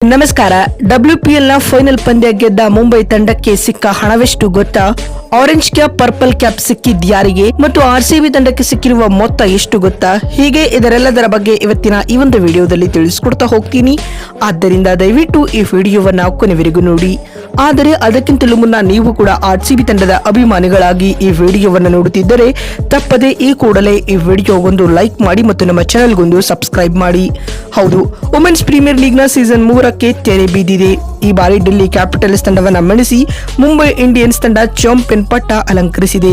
ನಮಸ್ಕಾರ. ಡಬ್ಲ್ಯೂಪಿಎಲ್ನ ಫೈನಲ್ ಪಂದ್ಯ ಗೆದ್ದ ಮುಂಬೈ ತಂಡಕ್ಕೆ ಸಿಕ್ಕ ಹಣವೆಷ್ಟು ಗೊತ್ತಾ? ಆರೆಂಜ್ ಕ್ಯಾಪ್ ಪರ್ಪಲ್ ಕ್ಯಾಪ್ ಸಿಕ್ಕಿದ್ಯಾರಿಗೆ ಮತ್ತು ಆರ್ಸಿಬಿ ತಂಡಕ್ಕೆ ಸಿಕ್ಕಿರುವ ಮೊತ್ತ ಎಷ್ಟು ಗೊತ್ತಾ? ಹೀಗೆ ಇದರೆಲ್ಲದರ ಬಗ್ಗೆ ಇವತ್ತಿನ ಈ ಒಂದು ವಿಡಿಯೋದಲ್ಲಿ ತಿಳಿಸ್ಕೊಡ್ತಾ ಹೋಗ್ತೀನಿ. ಆದ್ದರಿಂದ ದಯವಿಟ್ಟು ಈ ವಿಡಿಯೋವನ್ನ ಕೊನೆವರೆಗೂ ನೋಡಿ. ಆದರೆ ಅದಕ್ಕಿಂತಲೂ ಮುನ್ನ ನೀವು ಕೂಡ ಆರ್ಸಿಬಿ ತಂಡದ ಅಭಿಮಾನಿಗಳಾಗಿ ಈ ವಿಡಿಯೋವನ್ನು ನೋಡುತ್ತಿದ್ದರೆ ತಪ್ಪದೆ ಈ ಕೂಡಲೇ ಈ ವಿಡಿಯೋಗೊಂದು ಲೈಕ್ ಮಾಡಿ ಮತ್ತು ನಮ್ಮ ಚಾನೆಲ್ಗೊಂದು ಸಬ್ಸ್ಕ್ರೈಬ್ ಮಾಡಿ. ಹೌದು ವುಮೆನ್ಸ್ ಪ್ರೀಮಿಯರ್ ಲೀಗ್ನ ಸೀಸನ್ ಮೂರಕ್ಕೆ ತೆರೆ ಬಿದ್ದಿದೆ ಈ ಬಾರಿ ಡೆಲ್ಲಿ ಕ್ಯಾಪಿಟಲ್ಸ್ ತಂಡವನ್ನು ಮಣಿಸಿ ಮುಂಬೈ ಇಂಡಿಯನ್ಸ್ ತಂಡ ಚಾಂಪಿಯನ್ ಪಟ್ಟ ಅಲಂಕರಿಸಿದೆ.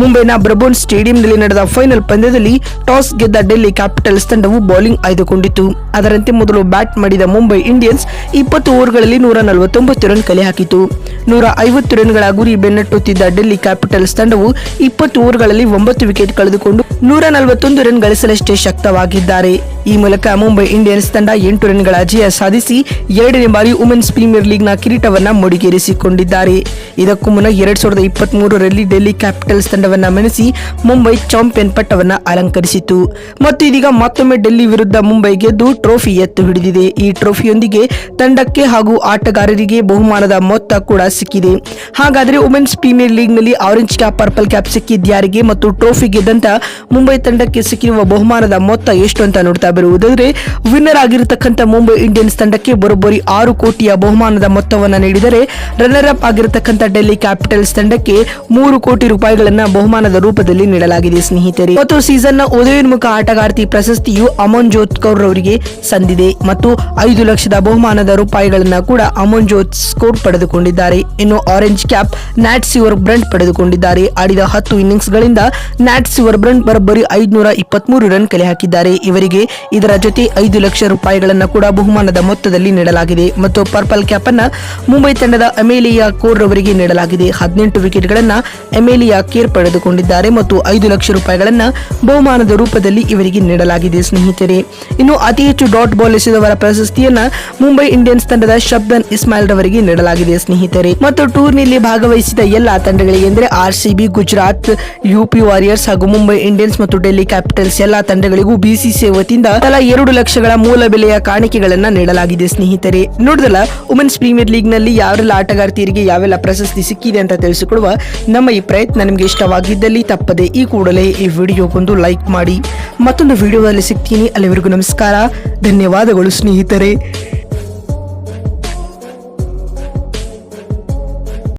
ಮುಂಬೈನ ಬ್ರಬೋನ್ ಸ್ಟೇಡಿಯಂನಲ್ಲಿ ನಡೆದ ಫೈನಲ್ ಪಂದ್ಯದಲ್ಲಿ ಟಾಸ್ ಗೆದ್ದ ಡೆಲ್ಲಿ ಕ್ಯಾಪಿಟಲ್ಸ್ ತಂಡವು ಬೌಲಿಂಗ್ ಆಯ್ದುಕೊಂಡಿತು ಅದರಂತೆ ಮೊದಲು ಬ್ಯಾಟ್ ಮಾಡಿದ ಮುಂಬೈ ಇಂಡಿಯನ್ಸ್ ಇಪ್ಪತ್ತು ಓವರ್ಗಳಲ್ಲಿ ನೂರ ನಲವತ್ತೊಂಬತ್ತು ರನ್ ಕಲೆ ಹಾಕಿತು. ನೂರ ಐವತ್ತು ರನ್ಗಳ ಗುರಿ ಬೆನ್ನಟ್ಟುತ್ತಿದ್ದ ಡೆಲ್ಲಿ ಕ್ಯಾಪಿಟಲ್ಸ್ ತಂಡವು ಇಪ್ಪತ್ತು ಓವರ್ಗಳಲ್ಲಿ ಒಂಬತ್ತು ವಿಕೆಟ್ ಕಳೆದುಕೊಂಡು ನೂರ ನಲವತ್ತೊಂದು ರನ್ ಗಳಿಸಲಷ್ಟೇ ಶಕ್ತವಾಗಿದ್ದಾರೆ. ಈ ಮೂಲಕ ಮುಂಬೈ ಇಂಡಿಯನ್ಸ್ ತಂಡ ಎಂಟು ರನ್ಗಳ ಜಯ ಸಾಧಿಸಿ ಎರಡನೇ ಬಾರಿ ವುಮೆನ್ಸ್ ಪ್ರೀಮಿಯರ್ ಲೀಗ್ನ ಕಿರೀಟವನ್ನು ಮುಡಿಗೇರಿಸಿಕೊಂಡಿದ್ದಾರೆ. ಇದಕ್ಕೂ ಮುನ್ನ ಎರಡ್ ಸಾವಿರದ ಇಪ್ಪತ್ತ್ ಮೂರರಲ್ಲಿ ಡೆಲ್ಲಿ ಕ್ಯಾಪಿಟಲ್ಸ್ ತಂಡವನ್ನು ಮಣಿಸಿ ಮುಂಬೈ ಚಾಂಪಿಯನ್ ಪಟ್ಟವನ್ನು ಅಲಂಕರಿಸಿತು. ಮತ್ತು ಇದೀಗ ಮತ್ತೊಮ್ಮೆ ಡೆಲ್ಲಿ ವಿರುದ್ಧ ಮುಂಬೈ ಗೆದ್ದು ಟ್ರೋಫಿ ಎತ್ತು ಹಿಡಿದಿದೆ. ಈ ಟ್ರೋಫಿಯೊಂದಿಗೆ ತಂಡಕ್ಕೆ ಹಾಗೂ ಆಟಗಾರರಿಗೆ ಬಹುಮಾನದ ಮೊತ್ತ ಕೂಡ ಸಿಕ್ಕಿದೆ. ಹಾಗಾದರೆ ವುಮೆನ್ಸ್ ಪ್ರೀಮಿಯರ್ ಲೀಗ್ನಲ್ಲಿ ಆರೆಂಜ್ ಕ್ಯಾಪ್, ಪರ್ಪಲ್ ಕ್ಯಾಪ್ ಸಿಕ್ಕಿದ್ಯಾರಿಗೆ ಮತ್ತು ಟ್ರೋಫಿ ಗೆದ್ದಂತ ಮುಂಬೈ ತಂಡಕ್ಕೆ ಸಿಕ್ಕಿರುವ ಬಹುಮಾನದ ಮೊತ್ತ ಎಷ್ಟು ಅಂತ ನೋಡ್ತಾ ಬರುವುದಾದ್ರೆ ವಿನ್ನರ್ ಆಗಿರತಕ್ಕಂಥ ಮುಂಬೈ ಇಂಡಿಯನ್ಸ್ ತಂಡಕ್ಕೆ ಬರೋಬ್ಬರಿ ಆರು ಕೋಟಿಯ ಬಹುಮಾನದ ಮೊತ್ತವನ್ನು ನೀಡಿದರೆ ರನ್ನರ್ ಅಪ್ ಆಗಿರತಕ್ಕಂಥ ಡೆಲ್ಲಿ ಕ್ಯಾಪಿಟಲ್ಸ್ ತಂಡಕ್ಕೆ ಮೂರು ಕೋಟಿ ರೂಪಾಯಿಗಳನ್ನ ಬಹುಮಾನದ ರೂಪದಲ್ಲಿ ನೀಡಲಾಗಿದೆ, ಸ್ನೇಹಿತರೆ. ಮತ್ತು ಸೀಸನ್ನ ಉದಯೋನ್ಮುಖ ಆಟಗಾರ್ತಿ ಪ್ರಶಸ್ತಿಯು ಅಮನ್ ಜೋತ್ ಕೌರ್ ಅವರಿಗೆ ಸಂದಿದೆ ಮತ್ತು ಐದು ಲಕ್ಷದ ಬಹುಮಾನದ ರೂಪಾಯಿಗಳನ್ನ ಕೂಡ ಅಮನ್ ಜೋತ್ ಸ್ಕೋರ್ ಪಡೆದುಕೊಂಡಿದ್ದಾರೆ. ಇನ್ನು ಆರೆಂಜ್ ಕ್ಯಾಪ್ ನ್ಯಾಟ್ ಸಿವರ್ ಬ್ರಂಟ್ ಪಡೆದುಕೊಂಡಿದ್ದಾರೆ. ಆಡಿದ ಹತ್ತು ಇನ್ನಿಂಗ್ಸ್ ಗಳಿಂದ ನ್ಯಾಟ್ ಸಿವರ್ ಬ್ರಂಟ್ ಬರೋಬ್ಬರಿ ಐದುನೂರ ಇಪ್ಪತ್ಮೂರು ರನ್ ಕಲೆ ಹಾಕಿದ್ದಾರೆ. ಇವರಿಗೆ ಇದರ ಜೊತೆ ಐದು ಲಕ್ಷ ರೂಪಾಯಿಗಳನ್ನು ಕೂಡ ಬಹುಮಾನದ ಮೊತ್ತದಲ್ಲಿ ನೀಡಲಾಗಿದೆ ಮತ್ತು ಪರ್ಪಲ್ ಕ್ಯಾಪ್ ಅನ್ನು ಮುಂಬೈ ತಂಡದ ಅಮೇಲಿಯಾ ಕೋರ್ ಅವರಿಗೆ ನೀಡಲಾಗಿದೆ. ಹದಿನೆಂಟು ವಿಕೆಟ್ಗಳನ್ನು ಅಮೇಲಿಯಾ ಕೇರ್ ಪಡೆದುಕೊಂಡಿದ್ದಾರೆ ಮತ್ತು ಐದು ಲಕ್ಷ ರೂಪಾಯಿಗಳನ್ನ ಬಹುಮಾನದ ರೂಪದಲ್ಲಿ ಇವರಿಗೆ ನೀಡಲಾಗಿದೆ. ಸ್ನೇಹಿತರೆ, ಇನ್ನು ಅತಿ ಹೆಚ್ಚು ಡಾಟ್ ಬಾಲ್ ಎಸೆದವರ ಪ್ರಶಸ್ತಿಯನ್ನ ಮುಂಬೈ ಇಂಡಿಯನ್ಸ್ ತಂಡದ ಶಬ್ದನ್ ಇಸ್ಮಾಯಿಲ್ ರವರಿಗೆ ನೀಡಲಾಗಿದೆ. ಸ್ನೇಹಿತರೆ, ಮತ್ತು ಟೂರ್ನಿಯಲ್ಲಿ ಭಾಗವಹಿಸಿದ ಎಲ್ಲಾ ತಂಡಗಳಿಗೆ ಅಂದರೆ ಆರ್ಸಿಬಿ, ಗುಜರಾತ್, ಯುಪಿ ವಾರಿಯರ್ಸ್ ಹಾಗೂ ಮುಂಬೈ ಇಂಡಿಯನ್ಸ್ ಮತ್ತು ಡೆಲ್ಲಿ ಕ್ಯಾಪಿಟಲ್ಸ್ ಎಲ್ಲಾ ತಂಡಗಳಿಗೂ ಬಿಸಿಸಿಐ ವತಿಯಿಂದ ತಲಾ ಎರಡು ಲಕ್ಷಗಳ ಮೂಲ ಬೆಲೆಯ ಕಾಣಿಕೆಗಳನ್ನ ನೀಡಲಾಗಿದೆ ಸ್ನೇಹಿತರೆ. ನೋಡಿದಲ್ಲ ವುಮೆನ್ಸ್ ಪ್ರೀಮಿಯರ್ ಲೀಗ್ನಲ್ಲಿ ಯಾವೆಲ್ಲ ಆಟಗಾರ್ತಿಯರಿಗೆ ಯಾವೆಲ್ಲ ಪ್ರಶಸ್ತಿ ಸಿಕ್ಕಿದೆ ಅಂತ ತಿಳಿಸಿಕೊಡುವ ನಮ್ಮ ಈ ಪ್ರಯತ್ನ ನಿಮಗೆ ಇಷ್ಟವಾಗಿದ್ದಲ್ಲಿ ತಪ್ಪದೆ ಈ ಕೂಡಲೇ ಈ ವಿಡಿಯೋಗೊಂದು ಲೈಕ್ ಮಾಡಿ. ಮತ್ತೊಂದು ವಿಡಿಯೋದಲ್ಲಿ ಸಿಗ್ತೀನಿ. ಅಲ್ಲಿವರೆಗೂ ನಮಸ್ಕಾರ. ಧನ್ಯವಾದಗಳು ಸ್ನೇಹಿತರೆ.